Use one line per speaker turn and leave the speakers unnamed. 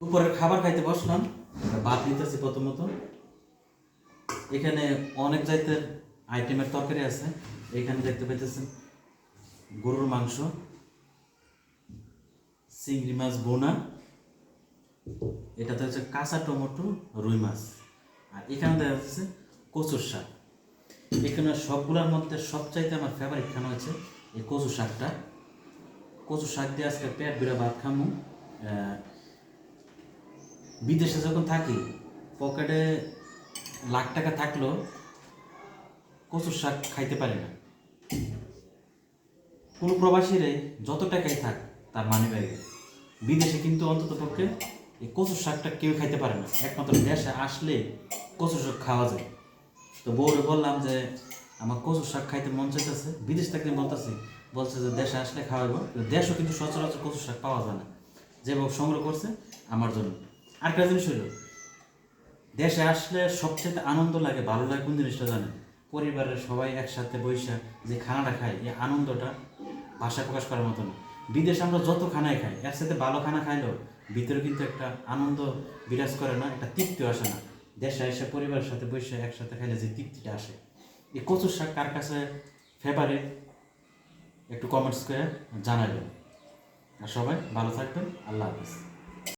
দুপুরের খাবার খাইতে বসলাম। ভাত নিতেছি প্রথমত। এখানে অনেক জাতের আইটেমের তরকারি আছে। এখানে দেখতে পাইতেছেন গরুর মাংস, চিংড়ি মাছ, বোনা। এটাতে হচ্ছে কাঁচা টমেটো, রুই মাছ। আর এখানে দেখা যাচ্ছে কচুর শাক। এখানে সবগুলোর মধ্যে সবচাইতে আমার ফেভারিট খানা হচ্ছে এই কচু শাকটা। কচু শাক দিয়ে আজকে পেট বিরা ভাত খামু। বিদেশে যখন থাকি, পকেটে লাখ টাকা থাকলেও কচুর শাক খাইতে পারি না। কোনো প্রবাসীরাই যত টাকাই থাক, তার মানি ব্যাগে বিদেশে কিন্তু অন্তত পক্ষে এই কচুর শাকটা কেউ খাইতে পারে না। একমাত্র দেশে আসলে কচুর শাক খাওয়া যায়। তো বউরে বললাম যে, আমার কচুর শাক খাইতে মন চাইতেছে, বিদেশ থেকে বলতেছি, বলছে যে দেশে আসলে খাওয়াবো। দেশও কিন্তু সচরাচর কচুর শাক পাওয়া যায় না। যে সংগ্রহ করছে, আমার জন্য। আর একটা জিনিস হইল দেশে আসলে সবচেয়ে আনন্দ লাগে, ভালো লাগে কোন জিনিসটা জানেন? পরিবারের সবাই একসাথে বৈশা যে খানাটা খাই এই আনন্দটা ভাষা প্রকাশ করার মতো না। বিদেশে আমরা যত খানাই খাই, এর সাথে ভালো খানা খাইলেও ভিতরে কিন্তু একটা আনন্দ বিরাজ করে না, একটা তৃপ্তি আসে না। দেশে এসে পরিবারের সাথে বসে একসাথে খাইলে যে তৃপ্তিটা আসে। এই কচুর শাক কার কাছে ফেভারিট একটু কমেন্টস করে জানাবেন। আর সবাই ভালো থাকবেন, আল্লাহ হাফিজ।